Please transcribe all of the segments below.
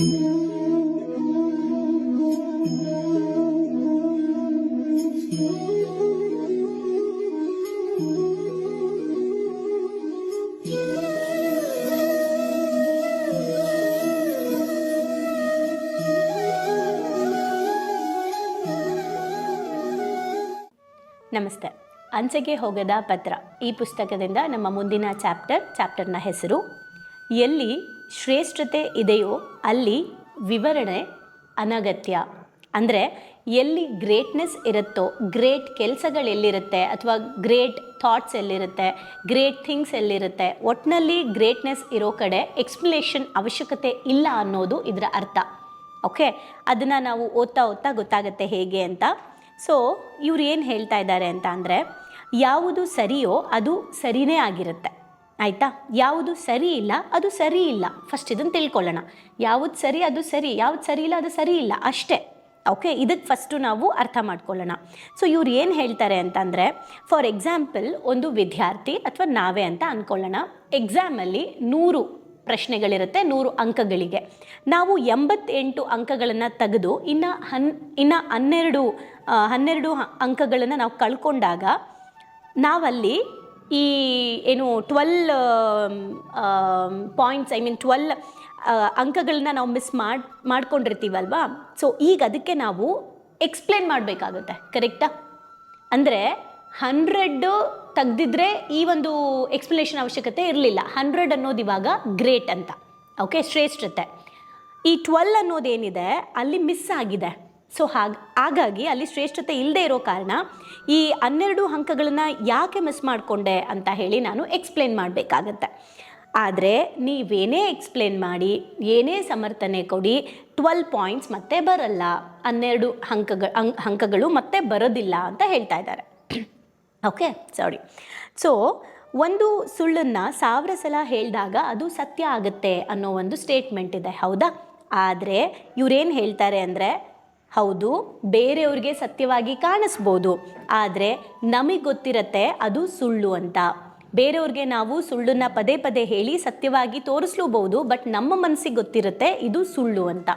ನಮಸ್ತೆ. ಅಂಚೆಗೆ ಹೋಗದ ಪತ್ರ ಈ ಪುಸ್ತಕದಿಂದ ನಮ್ಮ ಮುಂದಿನ ಚಾಪ್ಟರ್ ಚಾಪ್ಟರ್ನ ಹೆಸರು ಎಲ್ಲಿ ಶ್ರೇಷ್ಠತೆ ಇದೆಯೋ ಅಲ್ಲಿ ವಿವರಣೆ ಅನಗತ್ಯ. ಅಂದರೆ ಎಲ್ಲಿ ಗ್ರೇಟ್ನೆಸ್ ಇರುತ್ತೋ ಗ್ರೇಟ್ ಕೆಲಸಗಳೆಲ್ಲಿರುತ್ತೆ ಅಥವಾ ಗ್ರೇಟ್ ಥಾಟ್ಸ್ ಎಲ್ಲಿರುತ್ತೆ ಗ್ರೇಟ್ ಥಿಂಗ್ಸ್ ಎಲ್ಲಿರುತ್ತೆ ಒಟ್ಟಿನಲ್ಲಿ ಗ್ರೇಟ್ನೆಸ್ ಇರೋ ಕಡೆ ಎಕ್ಸ್ಪ್ಲನೇಷನ್ ಅವಶ್ಯಕತೆ ಇಲ್ಲ ಅನ್ನೋದು ಇದರ ಅರ್ಥ. ಓಕೆ ಅದನ್ನು ನಾವು ಓದ್ತಾ ಓದ್ತಾ ಗೊತ್ತಾಗುತ್ತೆ ಹೇಗೆ ಅಂತ. ಸೊ ಇವ್ರು ಏನು ಹೇಳ್ತಾ ಇದ್ದಾರೆ ಅಂತ ಅಂದರೆ, ಯಾವುದು ಸರಿಯೋ ಅದು ಸರಿನೇ ಆಗಿರುತ್ತೆ. ಆಯಿತಾ? ಯಾವುದು ಸರಿ ಇಲ್ಲ, ಅದು ಸರಿ ಇಲ್ಲ. ಫಸ್ಟ್ ಇದನ್ನು ತಿಳ್ಕೊಳ್ಳೋಣ. ಯಾವುದು ಸರಿ, ಅದು ಸರಿ. ಯಾವುದು ಸರಿ ಇಲ್ಲ, ಅದು ಸರಿ ಇಲ್ಲ. ಅಷ್ಟೇ. ಓಕೆ ಇದಕ್ಕೆ ಫಸ್ಟು ನಾವು ಅರ್ಥ ಮಾಡ್ಕೊಳ್ಳೋಣ. ಸೊ ಇವ್ರು ಏನು ಹೇಳ್ತಾರೆ ಅಂತಂದರೆ ಫಾರ್ ಎಕ್ಸಾಂಪಲ್ ಒಂದು ವಿದ್ಯಾರ್ಥಿ ಅಥವಾ ನಾವೇ ಅಂತ ಅಂದ್ಕೊಳ್ಳೋಣ ಎಕ್ಸಾಮಲ್ಲಿ ನೂರು ಪ್ರಶ್ನೆಗಳಿರುತ್ತೆ, ನೂರು ಅಂಕಗಳಿಗೆ. ನಾವು ಎಂಬತ್ತೆಂಟು ಅಂಕಗಳನ್ನು ತೆಗೆದು ಇನ್ನು ಹನ್, ಇನ್ನು ಹನ್ನೆರಡು ಹನ್ನೆರಡು ಅಂಕಗಳನ್ನು ನಾವು ಕಳ್ಕೊಂಡಾಗ ನಾವಲ್ಲಿ ಈ, ಏನು twelve points I mean twelve ಅಂಕಗಳನ್ನ ನಾವು ಮಿಸ್ ಮಾಡಿ, ಮಾಡ್ಕೊಂಡಿರ್ತೀವಲ್ವಾ? ಸೊ ಈಗ ಅದಕ್ಕೆ ನಾವು ಎಕ್ಸ್ಪ್ಲೇನ್ ಮಾಡಬೇಕಾಗುತ್ತೆ ಕರೆಕ್ಟಾ ಅಂದರೆ ಹಂಡ್ರೆಡ್ ತೆಗ್ದಿದ್ರೆ ಈ ಒಂದು ಎಕ್ಸ್ಪ್ಲನೇಷನ್ ಅವಶ್ಯಕತೆ ಇರಲಿಲ್ಲ. ಹಂಡ್ರೆಡ್ ಅನ್ನೋದು ಇವಾಗ ಗ್ರೇಟ್ ಅಂತ. ಓಕೆ ಶ್ರೇಷ್ಠತೆ. ಈ ಟ್ವೆಲ್ ಅನ್ನೋದೇನಿದೆ ಅಲ್ಲಿ ಮಿಸ್ ಆಗಿದೆ. ಸೊ ಹಾಗೆ, ಹಾಗಾಗಿ ಅಲ್ಲಿ ಶ್ರೇಷ್ಠತೆ ಇಲ್ಲದೆ ಇರೋ ಕಾರಣ ಈ ಹನ್ನೆರಡು ಅಂಕಗಳನ್ನು ಯಾಕೆ ಮಿಸ್ ಮಾಡಿಕೊಂಡೆ ಅಂತ ಹೇಳಿ ನಾನು ಎಕ್ಸ್ಪ್ಲೇನ್ ಮಾಡಬೇಕಾಗತ್ತೆ. ಆದರೆ ನೀವೇನೇ ಎಕ್ಸ್ಪ್ಲೇನ್ ಮಾಡಿ, ಏನೇ ಸಮರ್ಥನೆ ಕೊಡಿ ಟ್ವೆಲ್ ಪಾಯಿಂಟ್ಸ್ ಮತ್ತೆ ಬರಲ್ಲ. ಹನ್ನೆರಡು ಅಂಕಗಳು ಅಂಕಗಳು ಮತ್ತೆ ಬರೋದಿಲ್ಲ ಅಂತ ಹೇಳ್ತಾ ಇದ್ದಾರೆ. ಓಕೆ ಸಾರಿ ಸೊ ಒಂದು ಸುಳ್ಳನ್ನು ಸಾವಿರ ಸಲ ಹೇಳಿದಾಗ ಅದು ಸತ್ಯ ಆಗುತ್ತೆ ಅನ್ನೋ ಒಂದು ಸ್ಟೇಟ್ಮೆಂಟ್ ಇದೆ, ಹೌದಾ? ಆದರೆ ಇವರೇನು ಹೇಳ್ತಾರೆ ಅಂದರೆ ಹೌದು, ಬೇರೆಯವ್ರಿಗೆ ಸತ್ಯವಾಗಿ ಕಾಣಿಸ್ಬೋದು, ಆದರೆ ನಮಗೆ ಗೊತ್ತಿರತ್ತೆ ಅದು ಸುಳ್ಳು ಅಂತ. ಬೇರೆಯವ್ರಿಗೆ ನಾವು ಸುಳ್ಳನ್ನ ಪದೇ ಪದೇ ಹೇಳಿ ಸತ್ಯವಾಗಿ ತೋರಿಸ್ಲೂಬಹುದು ಬಟ್ ನಮ್ಮ ಮನಸ್ಸಿಗೆ ಗೊತ್ತಿರುತ್ತೆ ಇದು ಸುಳ್ಳು ಅಂತ.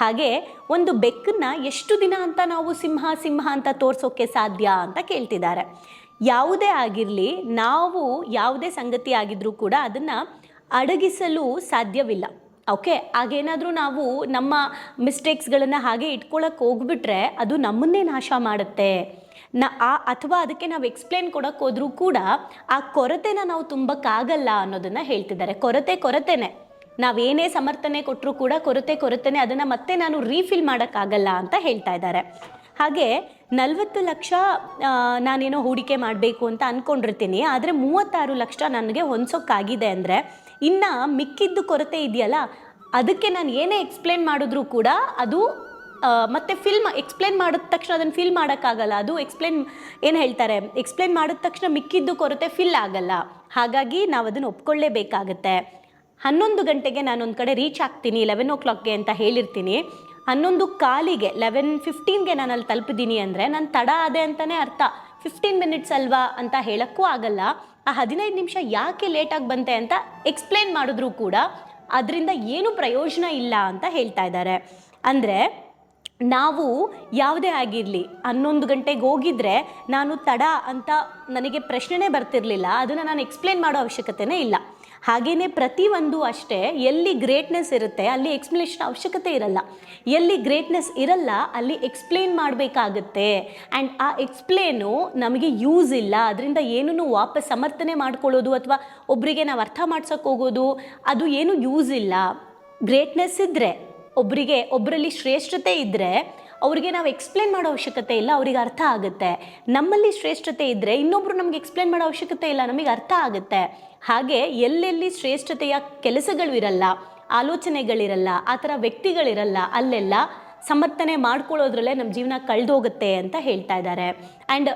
ಹಾಗೆ ಒಂದು ಬೆಕ್ಕನ್ನ ಎಷ್ಟು ದಿನ ಅಂತ ನಾವು ಸಿಂಹ ಸಿಂಹ ಅಂತ ತೋರಿಸೋಕ್ಕೆ ಸಾಧ್ಯ ಅಂತ ಕೇಳ್ತಿದ್ದಾರೆ. ಯಾವುದೇ ಆಗಿರಲಿ, ನಾವು ಯಾವುದೇ ಸಂಗತಿ ಆಗಿದ್ರೂ ಕೂಡ ಅದನ್ನು ಅಡಗಿಸಲು ಸಾಧ್ಯವಿಲ್ಲ. ಓಕೆ ಹಾಗೇನಾದರೂ ನಾವು ನಮ್ಮ ಮಿಸ್ಟೇಕ್ಸ್ಗಳನ್ನು ಹಾಗೆ ಇಟ್ಕೊಳಕ್ಕೆ ಹೋಗ್ಬಿಟ್ರೆ ಅದು ನಮ್ಮನ್ನೇ ನಾಶ ಮಾಡುತ್ತೆ. ನ, ಆ, ಅಥವಾ ಅದಕ್ಕೆ ನಾವು ಎಕ್ಸ್ಪ್ಲೇನ್ ಕೊಡೋಕೆ ಹೋದರೂ ಕೂಡ ಆ ಕೊರತೆನ ನಾವು ತುಂಬಕ್ಕಾಗಲ್ಲ ಅನ್ನೋದನ್ನು ಹೇಳ್ತಿದ್ದಾರೆ. ಕೊರತೆ ಕೊರತೆನೇ. ನಾವೇನೇ ಸಮರ್ಥನೆ ಕೊಟ್ಟರೂ ಕೂಡ ಕೊರತೆ ಕೊರತೆನೆ, ಅದನ್ನು ಮತ್ತೆ ನಾನು ರೀಫಿಲ್ ಮಾಡೋಕ್ಕಾಗಲ್ಲ ಅಂತ ಹೇಳ್ತಾ ಇದ್ದಾರೆ. ಹಾಗೆ ನಲವತ್ತು ಲಕ್ಷ ನಾನೇನೋ ಹೂಡಿಕೆ ಮಾಡಬೇಕು ಅಂತ ಅಂದ್ಕೊಂಡಿರ್ತೀನಿ ಆದರೆ ಮೂವತ್ತಾರು ಲಕ್ಷ ನನಗೆ ಹೊಂದ್ಸೋಕ್ಕಾಗಿದೆ ಅಂದರೆ ಇನ್ನು ಮಿಕ್ಕಿದ್ದು ಕೊರತೆ ಇದೆಯಲ್ಲ, ಅದಕ್ಕೆ ನಾನು ಏನೇ ಎಕ್ಸ್ಪ್ಲೇನ್ ಮಾಡಿದ್ರೂ ಕೂಡ ಅದು ಮತ್ತು ಫಿಲ್ಮ್ ಎಕ್ಸ್ಪ್ಲೇನ್ ಮಾಡಿದ ತಕ್ಷಣ ಅದನ್ನು ಫಿಲ್ ಮಾಡೋಕ್ಕಾಗಲ್ಲ. ಅದು ಎಕ್ಸ್ಪ್ಲೇನ್ ಏನು ಹೇಳ್ತಾರೆ? ಎಕ್ಸ್ಪ್ಲೇನ್ ಮಾಡಿದ ತಕ್ಷಣ ಮಿಕ್ಕಿದ್ದು ಕೊರತೆ ಫಿಲ್ ಆಗಲ್ಲ. ಹಾಗಾಗಿ ನಾವು ಅದನ್ನು ಒಪ್ಕೊಳ್ಳೇಬೇಕಾಗತ್ತೆ. ಹನ್ನೊಂದು ಗಂಟೆಗೆ ನಾನೊಂದು ಕಡೆ ರೀಚ್ ಆಗ್ತೀನಿ ಲೆವೆನ್ ಓ ಕ್ಲಾಕ್ಗೆ ಅಂತ ಹೇಳಿರ್ತೀನಿ. ಹನ್ನೊಂದು ಕಾಲಿಗೆ ಲೆವೆನ್ ಫಿಫ್ಟೀನ್ಗೆ ನಾನು ಅಲ್ಲಿ ತಲುಪಿದ್ದೀನಿ ಅಂದರೆ ನಾನು ತಡ ಆದೆ ಅಂತಲೇ ಅರ್ಥ. ಫಿಫ್ಟೀನ್ ಮಿನಿಟ್ಸ್ ಅಲ್ವಾ ಅಂತ ಹೇಳೋಕ್ಕೂ ಆಗಲ್ಲ. ಆ ಹದಿನೈದು ನಿಮಿಷ ಯಾಕೆ ಲೇಟಾಗಿ ಬಂತೆ ಅಂತ ಎಕ್ಸ್ಪ್ಲೇನ್ ಮಾಡಿದ್ರೂ ಕೂಡ ಅದರಿಂದ ಏನು ಪ್ರಯೋಜನ ಇಲ್ಲ ಅಂತ ಹೇಳ್ತಾ ಇದ್ದಾರೆ. ಅಂದರೆ ನಾವು ಯಾವುದೇ ಆಗಿರಲಿ, ಹನ್ನೊಂದು ಗಂಟೆಗೆ ಹೋಗಿದ್ರೆ ನಾನು ತಡ ಅಂತ ನನಗೆ ಪ್ರಶ್ನೆನೇ ಬರ್ತಿರಲಿಲ್ಲ, ಅದನ್ನು ನಾನು ಎಕ್ಸ್ಪ್ಲೇನ್ ಮಾಡೋ ಅವಶ್ಯಕತೆನೇ ಇಲ್ಲ. ಹಾಗೆಯೇ ಪ್ರತಿಯೊಂದು ಅಷ್ಟೇ, ಎಲ್ಲಿ ಗ್ರೇಟ್ನೆಸ್ ಇರುತ್ತೆ, ಅಲ್ಲಿ ಎಕ್ಸ್ಪ್ಲನೇಷನ್ ಅವಶ್ಯಕತೆ ಇರಲ್ಲ. ಎಲ್ಲಿ ಗ್ರೇಟ್ನೆಸ್ ಇರಲ್ಲ, ಅಲ್ಲಿ ಎಕ್ಸ್ಪ್ಲೇನ್ ಮಾಡಬೇಕಾಗತ್ತೆ. ಆ್ಯಂಡ್ ಆ ಎಕ್ಸ್ಪ್ಲೇನು ನಮಗೆ ಯೂಸ್ ಇಲ್ಲ. ಅದರಿಂದ ಏನೂ ವಾಪಸ್ ಸಮರ್ಥನೆ ಮಾಡ್ಕೊಳ್ಳೋದು ಅಥವಾ ಒಬ್ಬರಿಗೆ ನಾವು ಅರ್ಥ ಮಾಡ್ಸೋಕೆ ಹೋಗೋದು, ಅದು ಏನು ಯೂಸ್ ಇಲ್ಲ. ಗ್ರೇಟ್ನೆಸ್ ಇದ್ದರೆ ಒಬ್ಬರಿಗೆ ಒಬ್ಬರಲ್ಲಿ ಶ್ರೇಷ್ಠತೆ ಇದ್ದರೆ ಅವರಿಗೆ ನಾವು ಎಕ್ಸ್ಪ್ಲೇನ್ ಮಾಡೋ ಅವಶ್ಯಕತೆ ಇಲ್ಲ, ಅವರಿಗೆ ಅರ್ಥ ಆಗುತ್ತೆ. ನಮ್ಮಲ್ಲಿ ಶ್ರೇಷ್ಠತೆ ಇದ್ದರೆ ಇನ್ನೊಬ್ಬರು ನಮಗೆ ಎಕ್ಸ್ಪ್ಲೇನ್ ಮಾಡೋ ಅವಶ್ಯಕತೆ ಇಲ್ಲ, ನಮಗೆ ಅರ್ಥ ಆಗುತ್ತೆ. ಹಾಗೆ ಎಲ್ಲೆಲ್ಲಿ ಶ್ರೇಷ್ಠತೆಯ ಕೆಲಸಗಳು ಇರಲ್ಲ ಆಲೋಚನೆಗಳಿರಲ್ಲ ಆ ಥರ ವ್ಯಕ್ತಿಗಳಿರಲ್ಲ ಅಲ್ಲೆಲ್ಲ ಸಮರ್ಥನೆ ಮಾಡ್ಕೊಳ್ಳೋದ್ರಲ್ಲೇ ನಮ್ಮ ಜೀವನ ಕಳೆದೋಗುತ್ತೆ ಅಂತ ಹೇಳ್ತಾ ಇದ್ದಾರೆ. ಆ್ಯಂಡ್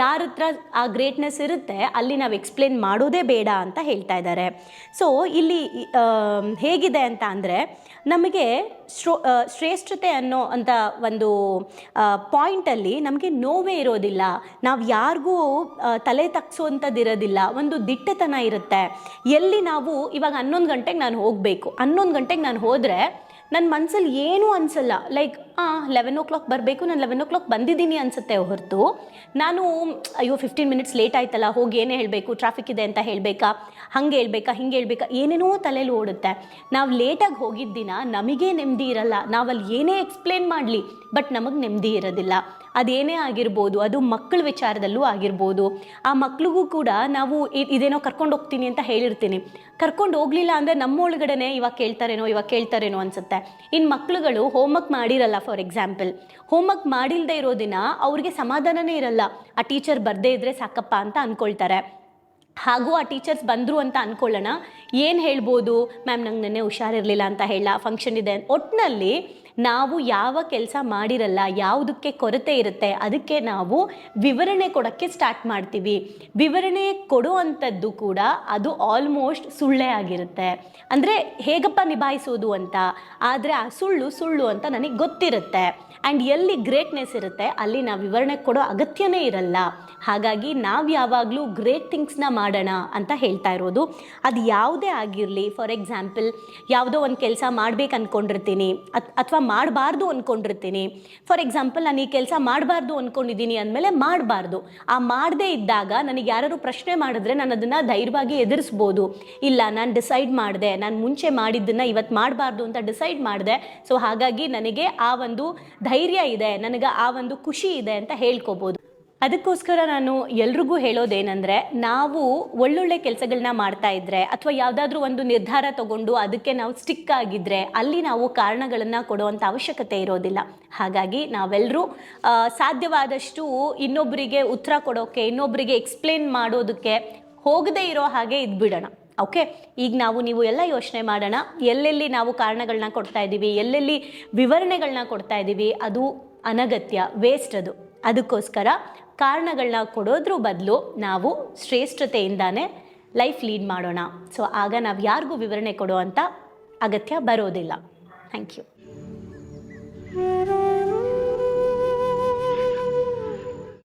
ಯಾರ ಹತ್ರ ಆ ಗ್ರೇಟ್ನೆಸ್ ಇರುತ್ತೆ, ಅಲ್ಲಿ ನಾವು ಎಕ್ಸ್ಪ್ಲೇನ್ ಮಾಡೋದೇ ಬೇಡ ಅಂತ ಹೇಳ್ತಾ ಇದ್ದಾರೆ. ಸೊ ಇಲ್ಲಿ ಹೇಗಿದೆ ಅಂತ ಅಂದರೆ, ನಮಗೆ ಶ್ರೋ ಶ್ರೇಷ್ಠತೆ ಅನ್ನೋ ಅಂತ ಒಂದು ಪಾಯಿಂಟಲ್ಲಿ ನಮಗೆ ನೋವೇ ಇರೋದಿಲ್ಲ. ನಾವು ಯಾರಿಗೂ ತಲೆ ತಗ್ಸೋವಂಥದ್ದು ಇರೋದಿಲ್ಲ ಒಂದು ದಿಟ್ಟತನ ಇರುತ್ತೆ. ಎಲ್ಲಿ ನಾವು ಇವಾಗ ಹನ್ನೊಂದು ಗಂಟೆಗೆ ನಾನು ಹೋಗಬೇಕು. ಹನ್ನೊಂದು ಗಂಟೆಗೆ ನಾನು ಹೋದರೆ ನನ್ನ ಮನಸ್ಸಲ್ಲಿ ಏನೂ ಅನಿಸಲ್ಲ. ಲೈಕ್ ಲೆವೆನ್ ಓ ಕ್ಲಾಕ್ ಬರಬೇಕು, ನಾನು ಲೆವೆನ್ ಓ ಕ್ಲಾಕ್ ಬಂದಿದ್ದೀನಿ ಅನಿಸುತ್ತೆ ಹೊರತು. ನಾನು, ಅಯ್ಯೋ ಫಿಫ್ಟೀನ್ ಮಿನಿಟ್ಸ್ ಲೇಟ್ ಆಯ್ತಲ್ಲ, ಹೋಗಿ ಏನೇ ಹೇಳಬೇಕು ಟ್ರಾಫಿಕ್ ಇದೆ ಅಂತ ಹೇಳಬೇಕಾ, ಹಂಗೆ ಹೇಳಬೇಕಾ, ಹಿಂಗೆ ಹೇಳಬೇಕಾ, ಏನೇನೋ ತಲೆಯಲ್ಲಿ ಓಡುತ್ತೆ. ನಾವು ಲೇಟಾಗಿ ಹೋಗಿದ್ದ ದಿನ ನಮಗೆ ನೆಮ್ಮದಿ ಇರಲ್ಲ ನಾವಲ್ಲಿ ಏನೇ ಎಕ್ಸ್ಪ್ಲೇನ್ ಮಾಡಲಿ ಬಟ್ ನಮಗೆ ನೆಮ್ಮದಿ ಇರೋದಿಲ್ಲ. ಅದೇನೇ ಆಗಿರ್ಬೋದು, ಅದು ಮಕ್ಕಳ ವಿಚಾರದಲ್ಲೂ ಆಗಿರ್ಬೋದು. ಆ ಮಕ್ಳಿಗೂ ಕೂಡ ನಾವು ಇದೇನೋ ಕರ್ಕೊಂಡು ಹೋಗ್ತೀನಿ ಅಂತ ಹೇಳಿರ್ತೀನಿ. ಕರ್ಕೊಂಡು ಹೋಗ್ಲಿಲ್ಲ ಅಂದರೆ ನಮ್ಮ ಒಳಗಡೆನೆ ಇವಾಗ ಕೇಳ್ತಾರೇನೋ ಇವಾಗ ಕೇಳ್ತಾರೇನೋ ಅನ್ಸುತ್ತೆ. ಇನ್ನು ಮಕ್ಳುಗಳು ಹೋಮ್ವರ್ಕ್ ಮಾಡಿರಲ್ಲ ಫಾರ್ ಎಕ್ಸಾಂಪಲ್ ಹೋಮ್ವರ್ಕ್ ಮಾಡಿಲ್ಲದೆ ಇರೋ ದಿನ ಅವ್ರಿಗೆ ಸಮಾಧಾನನೇ ಇರಲ್ಲ. ಆ ಟೀಚರ್ ಬರದೇ ಇದ್ರೆ ಸಾಕಪ್ಪ ಅಂತ ಅಂದ್ಕೊಳ್ತಾರೆ ಹಾಗೂ ಆ ಟೀಚರ್ಸ್ ಬಂದರು ಅಂತ ಅಂದ್ಕೊಳ್ಳೋಣ ಏನು ಹೇಳ್ಬೋದು? ಮ್ಯಾಮ್, ನಂಗೆ ನೆನ್ನೆ ಹುಷಾರಿರಲಿಲ್ಲ ಅಂತ ಹೇಳ ಫಂಕ್ಷನ್ ಇದೆ. ಒಟ್ಟಿನಲ್ಲಿ ನಾವು ಯಾವ ಕೆಲಸ ಮಾಡಿರಲ್ಲ, ಯಾವುದಕ್ಕೆ ಕೊರತೆ ಇರುತ್ತೆ, ಅದಕ್ಕೆ ನಾವು ವಿವರಣೆ ಕೊಡೋಕ್ಕೆ ಸ್ಟಾರ್ಟ್ ಮಾಡ್ತೀವಿ. ವಿವರಣೆ ಕೊಡುವಂಥದ್ದು ಕೂಡ ಅದು ಆಲ್ಮೋಸ್ಟ್ ಸುಳ್ಳೇ ಆಗಿರುತ್ತೆ. ಅಂದರೆ ಹೇಗಪ್ಪ ನಿಭಾಯಿಸೋದು ಅಂತ? ಆದರೆ ಆ ಸುಳ್ಳು ಸುಳ್ಳು ಅಂತ ನನಗೆ ಗೊತ್ತಿರುತ್ತೆ. ಆ್ಯಂಡ್ ಎಲ್ಲಿ ಗ್ರೇಟ್ನೆಸ್ ಇರುತ್ತೆ, ಅಲ್ಲಿ ನಾವು ವಿವರಣೆ ಕೊಡೋ ಅಗತ್ಯನೇ ಇರಲ್ಲ. ಹಾಗಾಗಿ ನಾವು ಯಾವಾಗಲೂ ಗ್ರೇಟ್ ಥಿಂಗ್ಸ್ನ ಮಾಡೋಣ ಅಂತ ಹೇಳ್ತಾ ಇರೋದು. ಅದು ಯಾವುದೇ ಆಗಿರಲಿ ಫಾರ್ ಎಕ್ಸಾಂಪಲ್ ಯಾವುದೋ ಒಂದು ಕೆಲಸ ಮಾಡ್ಬೇಕು ಅಂದ್ಕೊಂಡಿರ್ತೀನಿ ಅಥವಾ ಮಾಡಬಾರ್ದು ಅಂದ್ಕೊಂಡಿರ್ತೀನಿ ಫಾರ್ ಎಕ್ಸಾಂಪಲ್ ನಾನು ಈ ಕೆಲಸ ಮಾಡಬಾರ್ದು ಅಂದ್ಕೊಂಡಿದ್ದೀನಿ ಅಂದಮೇಲೆ ಮಾಡಬಾರ್ದು. ಆ ಮಾಡದೇ ಇದ್ದಾಗ ನನಗೆ ಯಾರು ಪ್ರಶ್ನೆ ಮಾಡಿದ್ರೆ ನಾನು ಅದನ್ನು ಧೈರ್ಯವಾಗಿ ಎದುರಿಸ್ಬೋದು. ಇಲ್ಲ, ನಾನು ಡಿಸೈಡ್ ಮಾಡಿದೆ, ನಾನು ಮುಂಚೆ ಮಾಡಿದ್ದನ್ನು ಇವತ್ತು ಮಾಡಬಾರ್ದು ಅಂತ ಡಿಸೈಡ್ ಮಾಡಿದೆ. ಸೊ ಹಾಗಾಗಿ ನನಗೆ ಆ ಒಂದು ಧೈರ್ಯ ಇದೆ, ನನಗೆ ಆ ಒಂದು ಖುಷಿ ಇದೆ ಅಂತ ಹೇಳ್ಕೊಬೋದು. ಅದಕ್ಕೋಸ್ಕರ ನಾನು ಎಲ್ರಿಗೂ ಹೇಳೋದೇನೆಂದರೆ, ನಾವು ಒಳ್ಳೊಳ್ಳೆ ಕೆಲಸಗಳನ್ನ ಮಾಡ್ತಾ ಇದ್ರೆ ಅಥವಾ ಯಾವುದಾದ್ರೂ ಒಂದು ನಿರ್ಧಾರ ತಗೊಂಡು ಅದಕ್ಕೆ ನಾವು ಸ್ಟಿಕ್ ಆಗಿದ್ರೆ ಅಲ್ಲಿ ನಾವು ಕಾರಣಗಳನ್ನು ಕೊಡುವಂಥ ಅವಶ್ಯಕತೆ ಇರೋದಿಲ್ಲ. ಹಾಗಾಗಿ ನಾವೆಲ್ಲರೂ ಸಾಧ್ಯವಾದಷ್ಟು ಇನ್ನೊಬ್ಬರಿಗೆ ಉತ್ತರ ಕೊಡೋಕ್ಕೆ ಇನ್ನೊಬ್ಬರಿಗೆ ಎಕ್ಸ್ಪ್ಲೇನ್ ಮಾಡೋದಕ್ಕೆ ಹೋಗದೇ ಇರೋ ಹಾಗೆ ಇದ್ಬಿಡೋಣ. ಓಕೆ ಈಗ ನಾವು, ನೀವು ಎಲ್ಲ ಯೋಚನೆ ಮಾಡೋಣ. ಎಲ್ಲೆಲ್ಲಿ ನಾವು ಕಾರಣಗಳನ್ನ ಕೊಡ್ತಾ ಇದ್ದೀವಿ? ಎಲ್ಲೆಲ್ಲಿ ವಿವರಣೆಗಳನ್ನ ಕೊಡ್ತಾ ಇದ್ದೀವಿ? ಅದು ಅನಗತ್ಯ ವೇಸ್ಟ್ ಅದು. ಅದಕ್ಕೋಸ್ಕರ ಕಾರಣಗಳನ್ನ ಕೊಡೋದ್ರ ಬದಲು ನಾವು ಶ್ರೇಷ್ಠತೆಯಿಂದಾನೇ ಲೈಫ್ ಲೀಡ್ ಮಾಡೋಣ. ಸೊ ಆಗ ನಾವು ಯಾರಿಗೂ ವಿವರಣೆ ಕೊಡೋ ಅಗತ್ಯ ಬರೋದಿಲ್ಲ. Thank you